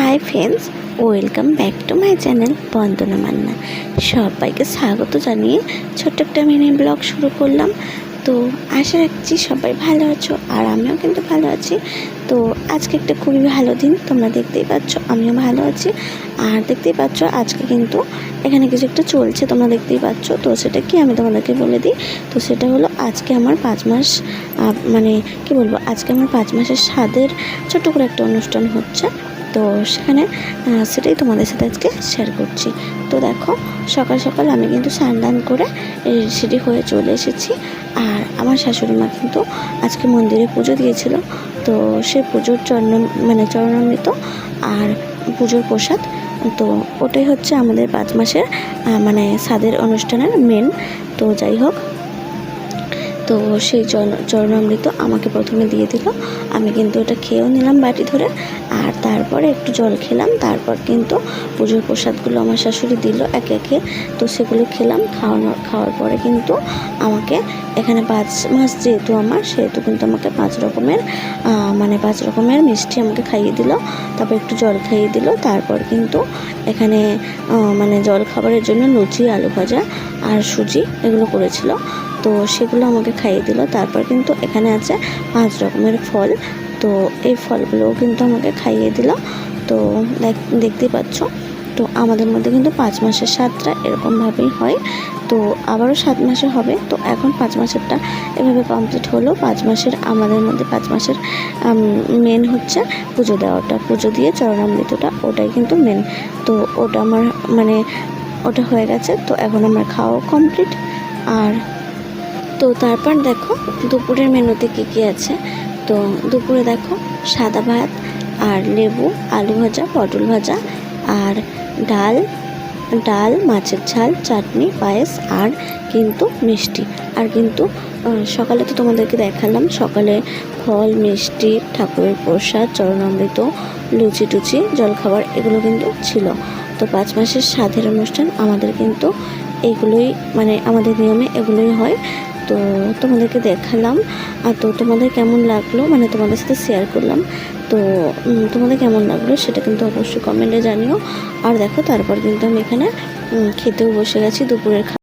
Hi friends welcome back to my channel Bandana Manna সবাইকে স্বাগত জানিয়ে ছোট্ট একটা মিনি ব্লগ শুরু করলাম। তো আশা রাখছি সবাই ভালো আছো আর আমিও কিন্তু ভালো আছি। তো আজকে একটা খুবই ভালো দিন, তোমরা দেখতেই পাচ্ছ, আমিও ভালো আছি। আর দেখতেই পাচ্ছ, আজকে কিন্তু এখানে কিছু একটা চলছে, তোমরা দেখতেই পাচ্ছ। তো সেটা কি আমি তোমাদেরকে বলে দিই। তো সেটা হলো আজকে আমার পাঁচ মাস মানে কি বলব, আজকে আমার পাঁচ মাসের স্বাদের ছোট্ট করে একটা অনুষ্ঠান হচ্ছে। তো সেখানে সেটাই তোমাদের সাথে আজকে শেয়ার করছি। তো দেখো, সকাল সকাল আমি কিন্তু স্নান করে সেটি হয়ে চলে এসেছি। আর আমার শাশুড়ি মা কিন্তু আজকে মন্দিরে পুজো দিয়েছিল। তো সে পুজোর চরণ মানে চরণামৃত আর পুজোর প্রসাদ। তো ওটাই হচ্ছে আমাদের পাঁচ মাসের মানে স্বাদের অনুষ্ঠানের মেন তো যাই হোক তো সেই চরণ- চরণামৃত আমাকে প্রথমে দিয়ে দিল। আমি কিন্তু ওটা খেয়েও নিলাম বাটি ধরে। আর তারপরে একটু জল খেলাম। তারপর কিন্তু পুজোর প্রসাদগুলো আমার শাশুড়ি দিল একে একে। তো সেগুলো খেলাম। খাওয়ানোর, খাওয়ার পরে কিন্তু আমাকে এখানে পাঁচ মাস যেহেতু আমার, সেহেতু কিন্তু আমাকে পাঁচ রকমের মানে পাঁচ রকমের মিষ্টি আমাকে খাইয়ে দিল। তারপর একটু জল খাইয়ে দিল। তারপর কিন্তু এখানে মানে জল খাবারের জন্য লুচি, আলু ভাজা আর সুজি এগুলো করেছিল। তো সেগুলো আমাকে খাইয়ে দিল। তারপর কিন্তু এখানে আছে পাঁচ রকমের ফল। তো এই ফলগুলোও কিন্তু আমাকে খাইয়ে দিল। তো দেখ- দেখতেই পাচ্ছ। তো আমাদের মধ্যে কিন্তু পাঁচ মাসের সাতটা এরকমভাবেই হয়। তো আবারও সাত মাসে হবে। তো এখন পাঁচ মাসেরটা এভাবে কমপ্লিট হলো। পাঁচ মাসের আমাদের মধ্যে পাঁচ মাসের মেন হচ্ছে পুজো দেওয়াটা। পুজো দিয়ে চরণামৃতটা ওটাই কিন্তু মেন তো ওটা আমার মানে ওটা হয়ে গেছে। তো এখন আমার খাওয়া কমপ্লিট আর তো তারপর দেখো দুপুরের মেনুতে কী কী আছে? তো দুপুরে দেখো সাদা ভাত, আর লেবু, আলু ভাজা, পটল ভাজা, আর ডাল ডাল, মাছের ঝাল, চাটনি, পায়েস, আর কিন্তু মিষ্টি। আর কিন্তু সকালে তো তোমাদেরকে দেখালাম, সকালে ফল, মিষ্টি, ঠাকুরের প্রসাদ, চরণামৃত, লুচি টুচি, জলখাবার এগুলো কিন্তু ছিল। তো পাঁচ মাসের স্বাদের অনুষ্ঠান আমাদের কিন্তু এগুলোই মানে আমাদের নিয়মে এগুলোই হয়। তো তোমাদেরকে দেখালাম। আর তো তোমাদের কেমন লাগল? মানে তোমাদের সাথে শেয়ার করলাম। তো তোমাদের কেমন লাগল সেটা কিন্তু অবশ্যই কমেন্টে জানিও। আর দেখো, তারপর কিন্তু আমি এখানে খেতেও বসে গেছি দুপুরের